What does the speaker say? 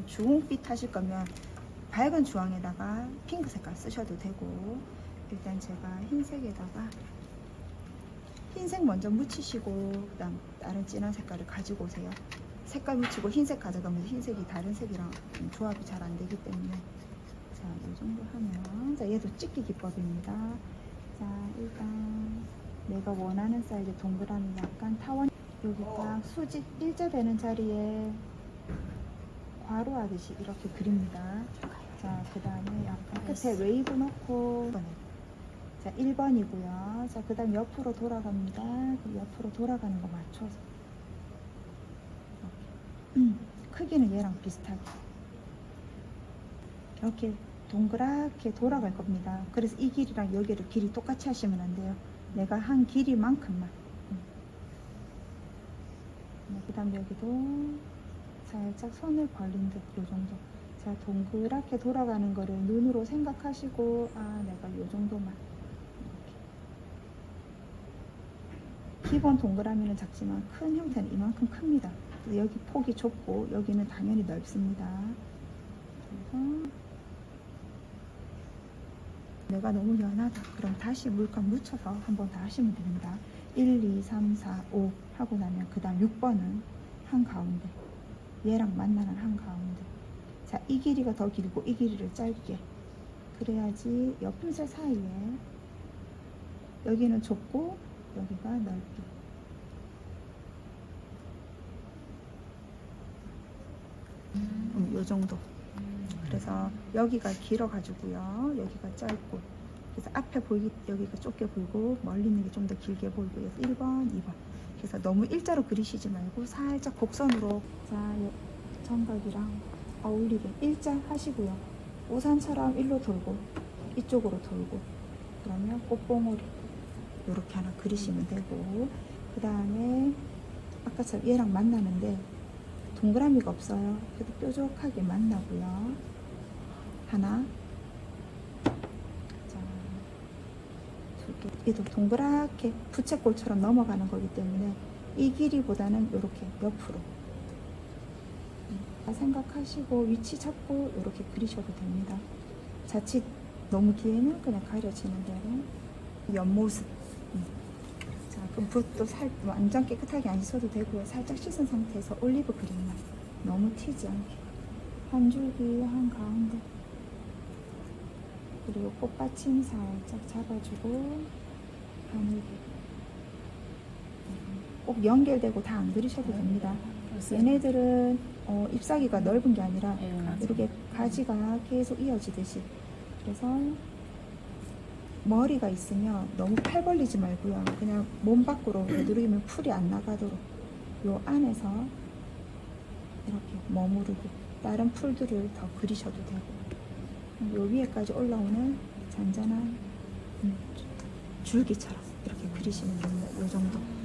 좀 주홍빛 하실 거면 밝은 주황에다가 핑크 색깔 쓰셔도 되고 일단 제가 흰색에다가 흰색 먼저 묻히시고 그 다음 다른 진한 색깔을 가지고 오세요. 색깔 묻히고 흰색 가져가면 흰색이 다른 색이랑 좀 조합이 잘 안 되기 때문에 자, 이 정도 하면 자, 얘도 찍기 기법입니다. 자, 일단 내가 원하는 사이즈 동그라미 약간 타원 여기 딱 수직 일자 되는 자리에 괄호하듯이 이렇게 그립니다. 자, 그 다음에 약간 끝에 웨이브 넣고 자, 1번이고요. 자, 그 다음 옆으로 돌아갑니다. 그 옆으로 돌아가는 거 맞춰서. 음, 크기는 얘랑 비슷하게 이렇게 동그랗게 돌아갈 겁니다. 그래서 이 길이랑 여기를 길이 똑같이 하시면 안 돼요. 내가 한 길이만큼만. 음. 그 다음 여기도 살짝 손을 벌린 듯 요 정도. 자, 동그랗게 돌아가는 거를 눈으로 생각하시고, 아, 내가 요 정도만. 이렇게. 기본 동그라미는 작지만 큰 형태는 이만큼 큽니다. 여기 폭이 좁고 여기는 당연히 넓습니다. 그래서 내가 너무 연하다. 그럼 다시 물감 묻혀서 한번 더 하시면 됩니다. 1, 2, 3, 4, 5 하고 나면 그 다음 6번은 한가운데. 얘랑 만나는 한가운데. 자, 이 길이가 더 길고 이 길이를 짧게. 그래야지 옆음살 사이에 여기는 좁고 여기가 넓게. 음, 요 정도. 그래서 여기가 길어 가지고요. 여기가 짧고. 그래서 앞에 보이기, 여기가 좁게 보이고, 멀리 있는 게 좀 더 길게 보이고, 그래서 1번, 2번. 그래서 너무 일자로 그리시지 말고, 살짝 곡선으로. 자, 요 정각이랑 어울리게 일자 하시고요. 우산처럼 일로 돌고, 이쪽으로 돌고, 그러면 꽃봉오리. 이렇게 하나 그리시면 되고, 그 다음에 아까처럼 얘랑 만나는데, 동그라미가 없어요. 그래도 뾰족하게 만나고요. 하나, 자, 두 개. 얘도 동그랗게 부채꼴처럼 넘어가는 거기 때문에 이 길이보다는 이렇게 옆으로 음, 생각하시고 위치 잡고 이렇게 그리셔도 됩니다. 자칫 너무 뒤에는 그냥 가려지는 대로 옆모습. 음. 자, 그럼 붓도 살 완전 깨끗하게 안 씻어도 되고요. 살짝 씻은 상태에서 올리브 그린만 너무 튀지 않게 한 줄기 한 가운데 그리고 꽃받침 살짝 잡아주고 바늘기 꼭 연결되고 다 안 그리셔도 됩니다. 얘네들은 어, ip사귀가 넓은 게 아니라 예, 맞아요. 이렇게 가지가 계속 이어지듯이 그래서 머리가 있으면 너무 팔 벌리지 말고요. 그냥 몸 밖으로 누르면 풀이 안 나가도록 요 안에서 이렇게 머무르고 다른 풀들을 더 그리셔도 되고 요 위에까지 올라오는 잔잔한 음, 줄기처럼 이렇게 그리시면 됩니다. 요 정도.